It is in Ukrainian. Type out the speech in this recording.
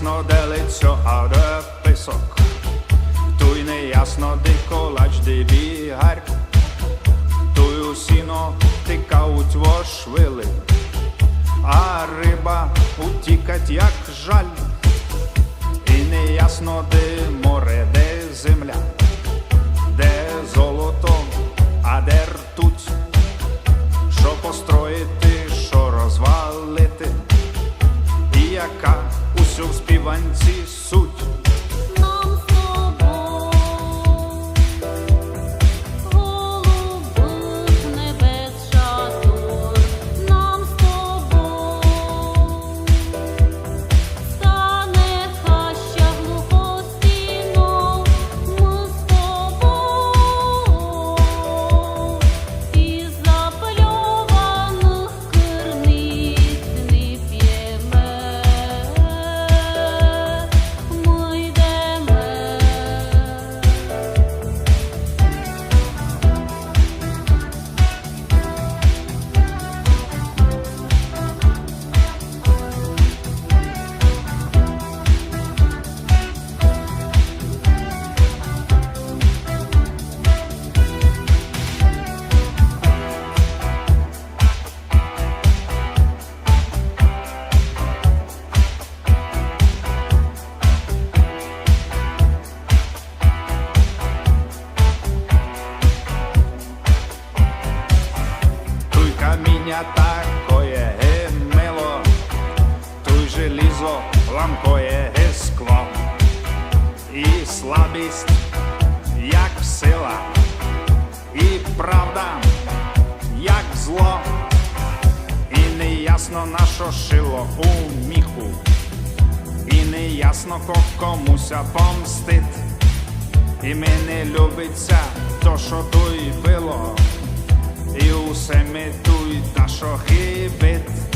ясно, де а де писок. Туй не ясно, де колач, де бігар. Туй у сіно тикають во швили, а риба утікать, як жаль. Каміння такое ге мило, туй желізо ламкоє ге скло, і слабість, як сила, і правда, як зло, і неясно наше шило у міху, і неясно ко комуся помстить, і мене любиться то, що туй було eu sem metu i ta shohibet